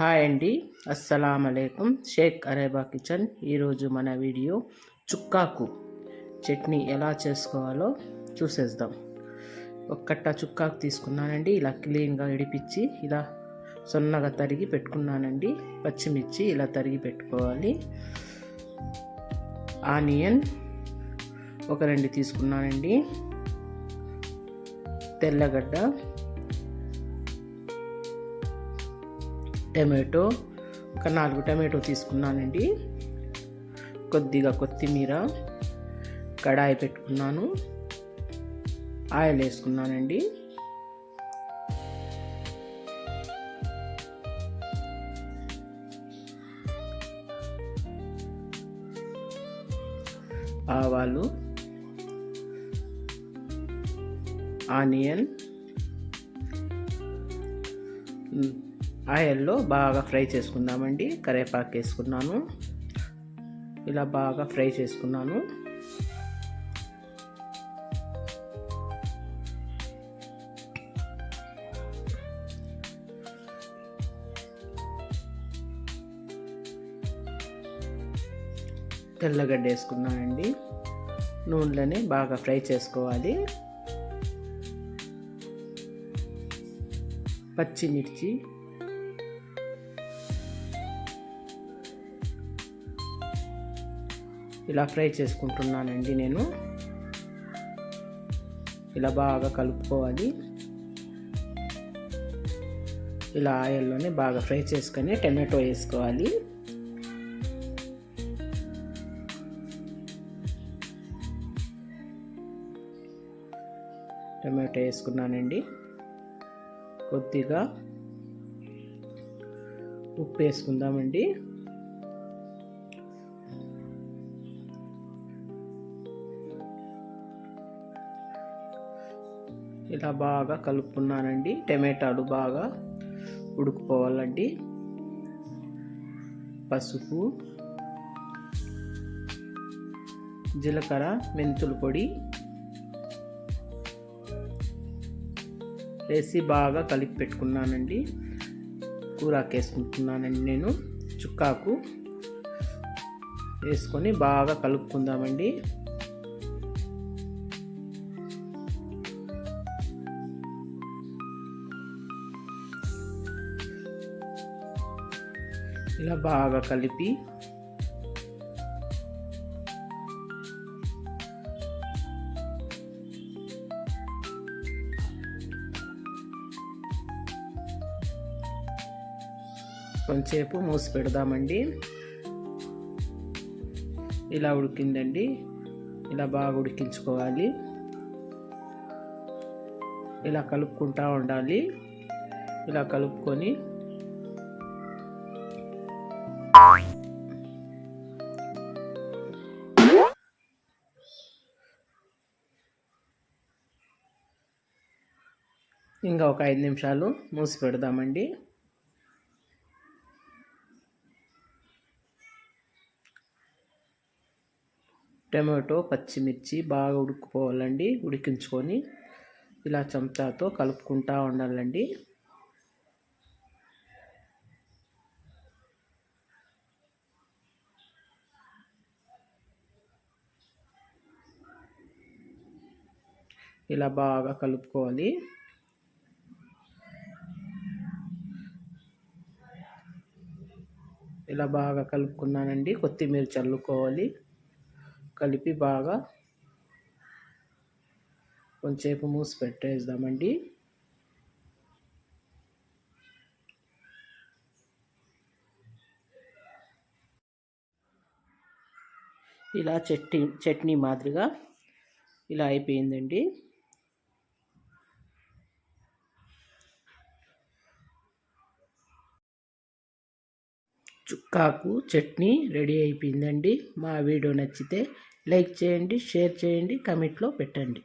Hi అండి. అస్సలం అలైకుం. షేక్ అరేబా కిచెన్. ఈరోజు మన వీడియో చుక్కాకు. చట్నీ ఎలా చేసుకోవాలో చూసేద్దాం. ఒక కట్ట చుక్కాకు తీసుకున్నానండి. ఇలా క్లీన్గా ఇడిపించి ఇలా సొన్నగా తరిగి పెట్టుకున్నానండి. పచ్చిమిర్చి ఇలా తరిగి పెట్టుకోవాలి. ఆనియన్ ఒక రెండు తీసుకున్నానండి. తెల్లగడ్డ టమాటో ఒక నాలుగు టమాటో తీసుకున్నానండి. కొద్దిగా కొత్తిమీర కడాయి పెట్టుకున్నాను. ఆయిల్ వేసుకున్నానండి. ఆవాలు ఆనియన్ ఆయిల్లో బాగా ఫ్రై చేసుకుందామండి. కరేపాకు వేసుకున్నాను. ఇలా బాగా ఫ్రై చేసుకున్నాను. తెల్లగడ్డ వేసుకున్నానండి. నూనెలోనే బాగా ఫ్రై చేసుకోవాలి. పచ్చిమిర్చి ఇలా ఫ్రై చేసుకుంటున్నానండి నేను. ఇలా బాగా కలుపుకోవాలి. ఇలా ఆయిల్లోనే బాగా ఫ్రై చేసుకొని టమాటో వేసుకోవాలి. టమాటో వేసుకున్నానండి. కొద్దిగా ఉప్పు వేసుకుందామండి. ఇలా బాగా కలుపుకున్నానండి. టమాటాలు బాగా ఉడుకుపోవాలండి. పసుపు జీలకర్ర మెంతుల పొడి వేసి బాగా కలిపి పెట్టుకున్నానండి. కూరాకు వేసుకుంటున్నానండి నేను. చుక్కాకు వేసుకొని బాగా కలుపుకుందామండి. ఇలా బాగా కలిపి కొంచెంసేపు మూసి పెడదామండి. ఇలా ఉడికిందండి. ఇలా బాగా ఉడికించుకోవాలి. ఇలా కలుపుకుంటూ ఉండాలి. ఇలా కలుపుకొని ఇంకా ఒక ఐదు నిమిషాలు మూసి పెడదామండి టమాటో పచ్చిమిర్చి బాగా ఉడుకుపోవాలండి. ఉడికించుకొని ఇలా చెంచాతో కలుపుకుంటా ఉండాలండి. ఇలా బాగా కలుపుకోవాలి. ఇలా బాగా కలుపుకున్నానండి. కొత్తిమీర చల్లుకోవాలి. కలిపి బాగా కొంచెంసేపు మూసి పెట్టేద్దామండి. ఇలా చట్నీ చట్నీ మాదిరిగా ఇలా అయిపోయిందండి. చుక్కాకు చట్నీ రెడీ అయిపోయిందండి. మా వీడియో నచ్చితే లైక్ చేయండి షేర్ చేయండి కమెంట్లో పెట్టండి.